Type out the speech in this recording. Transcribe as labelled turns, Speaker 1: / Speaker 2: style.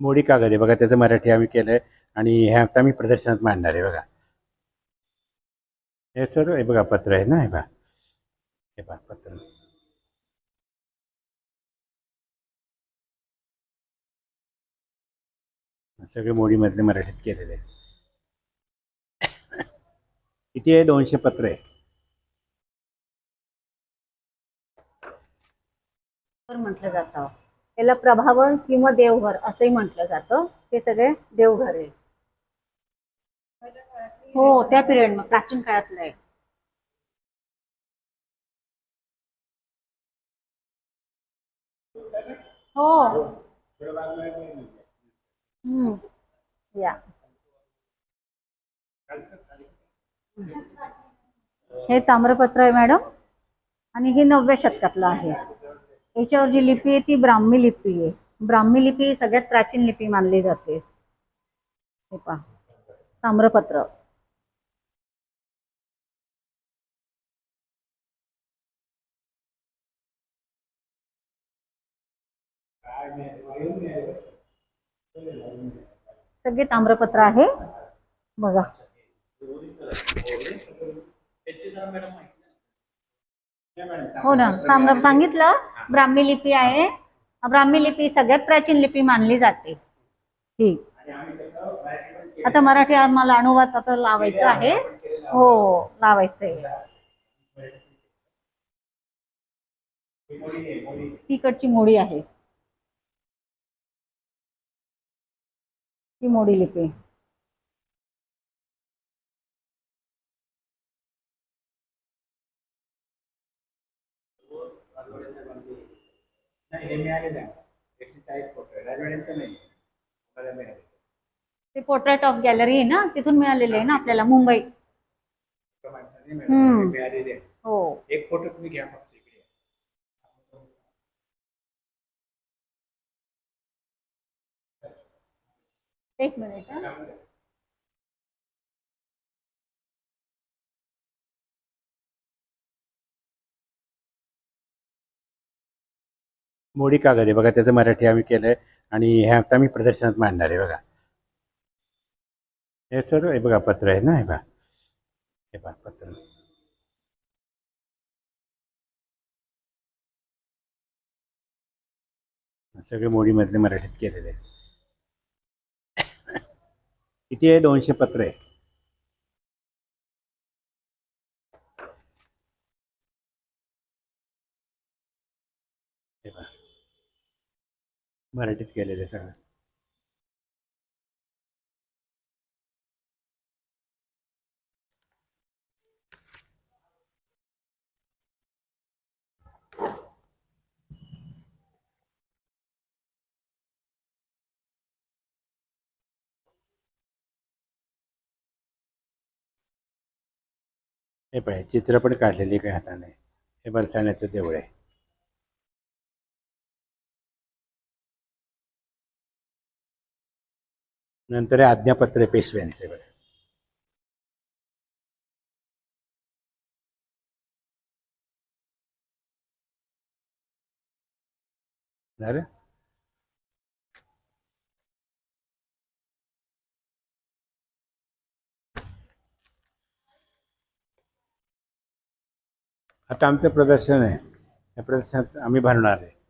Speaker 1: मोडी कागद आहे. बघा त्याचं मराठी आम्ही केलं आहे आणि हे आता आम्ही प्रदर्शनात मांडणार आहे बघा. हे सर्व हे बघा पत्र आहे ना हे बघा. हे बघा पत्र. सगळे मोडीमधले मराठीत केलेले किती आहे? दोनशे पत्र आहे.
Speaker 2: म्हटलं जातं. त्याला प्रभावण किंवा देवघर असंही म्हटलं जातं. हे सगळे देवघर आहे. हो त्या पिरियड मग प्राचीन काळातलं आहे. हो. हम्म. या. हे ताम्रपत्र आहे मॅडम. आणि हे नवव्या शतकातलं आहे. याच्यावर जी लिपी आहे, ती ब्राह्मी लिपी आहे. ब्राह्मी लिपी ही सगळ्यात प्राचीन लिपी मानली जाते. हे ताम्रपत्र. सगळे ताम्रपत्र आहे. बघा. हो ना. ताम्र सांगितलं. ब्राह्मी लिपी आहे. ब्राह्मी लिपी सगळ्यात प्राचीन लिपी मानली जाते. ही आता मराठी आम्हाला अनुवाद आता लावायचं आहे. हो लावायचंय. तिकडची मोडी आहे. ती मोडी लिपी.
Speaker 1: नाही हे मिळालेलं आहे एकशे चाळीस फोटो आहे राजवाड्यांचं नाही मला मिळाले.
Speaker 2: ते पोर्ट्रेट ऑफ गॅलरी आहे ना तिथून मिळालेले आहे ना आपल्याला मुंबई.
Speaker 1: मिळालेले आहे.
Speaker 2: हो.
Speaker 1: एक फोटो तुम्ही घ्या फक्त इकडे.
Speaker 2: एक मिनिट
Speaker 1: मोडी कागद आहे. बघा त्याचं मराठी आम्ही केलं आहे आणि हे आता आम्ही प्रदर्शनात मांडणार आहे. बघा. हे सर्व हे बघा पत्र आहे ना हे बघा. हे बघा पत्र. सगळे मोडीमधले मराठीत केलेले आहे किती आहे? दोनशे पत्र आहे. हे पहा. मराठीत केलेलं आहे सगळं. हे पाहिजे चित्र पण काढलेली काही हाताने? हे बरसाण्याचं देऊळ आहे. नंतर आज्ञापत्रे आज्ञापत्र पेशव्यांचे बघा झालं? आता आमचं प्रदर्शन आहे. या प्रदर्शनात आम्ही भरणार आहे.